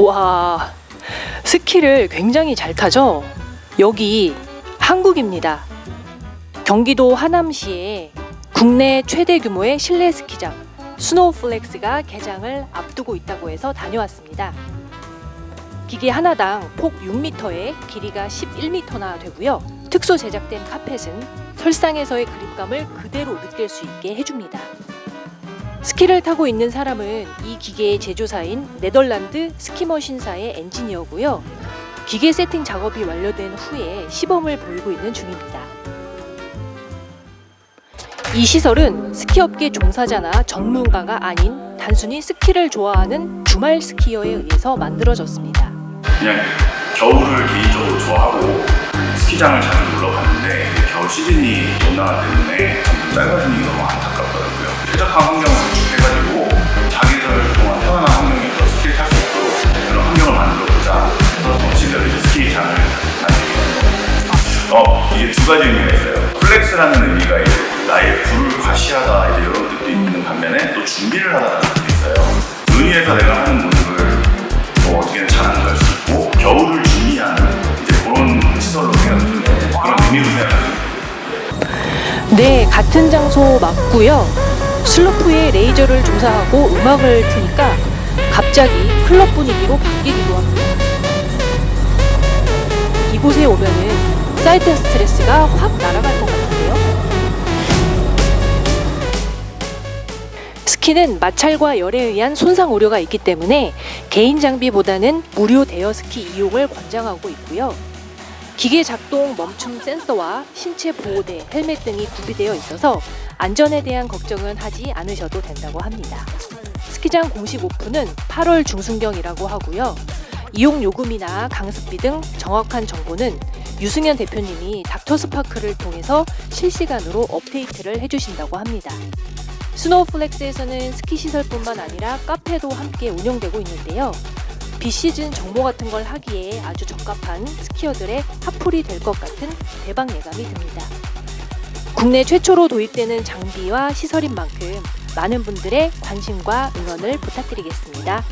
와, 스키를 굉장히 잘 타죠? 여기 한국입니다. 경기도 하남시에 국내 최대 규모의 실내 스키장 스노우플렉스가 개장을 앞두고 있다고 해서 다녀왔습니다. 기계 하나당 폭 6m에 길이가 11m나 되고요. 특수 제작된 카펫은 설상에서의 그립감을 그대로 느낄 수 있게 해줍니다. 스키를 타고 있는 사람은 이 기계의 제조사인 네덜란드 스키머신사의 엔지니어고요. 기계 세팅 작업이 완료된 후에 시범을 보이고 있는 중입니다. 이 시설은 스키업계 종사자나 전문가가 아닌 단순히 스키를 좋아하는 주말 스키어에 의해서 만들어졌습니다. 그냥 겨울을 개인적으로 좋아하고 스키장을 자주 놀러 갔는데 겨울 시즌이 온난화 때문에 짧아지는 게 너무 안타깝더라고요. 쾌적한 환경 이게 두 가지 의미가 있어요. 플렉스라는 의미가 이제 나의 불을 과시하다 이제 이런 뜻도 있는 반면에 또 준비를 하다라는 뜻도 있어요. 의미에서 내가 하는 모습을 뭐 어떻게든 잘하는 걸 수 있고 겨울을 준비하는 이제 그런 시설로 생각하는 그런 의미로 생각합니다. 네, 같은 장소 맞고요. 슬로프에 레이저를 조사하고 음악을 트니까 갑자기 클럽 분위기로 바뀌기도 합니다. 이곳에 오면은 사이트 스트레스가 확 날아갈 것 같은데요. 스키는 마찰과 열에 의한 손상 우려가 있기 때문에 개인 장비보다는 무료 대여 스키 이용을 권장하고 있고요. 기계 작동 멈춤 센서와 신체 보호대, 헬멧 등이 구비되어 있어서 안전에 대한 걱정은 하지 않으셔도 된다고 합니다. 스키장 공식 오픈은 8월 중순경이라고 하고요. 이용 요금이나 강습비 등 정확한 정보는 유승현 대표님이 닥터스파크를 통해서 실시간으로 업데이트를 해주신다고 합니다. 스노우플렉스에서는 스키 시설뿐만 아니라 카페도 함께 운영되고 있는데요. 비시즌 정모 같은 걸 하기에 아주 적합한 스키어들의 핫플이 될 것 같은 대박 예감이 듭니다. 국내 최초로 도입되는 장비와 시설인 만큼 많은 분들의 관심과 응원을 부탁드리겠습니다.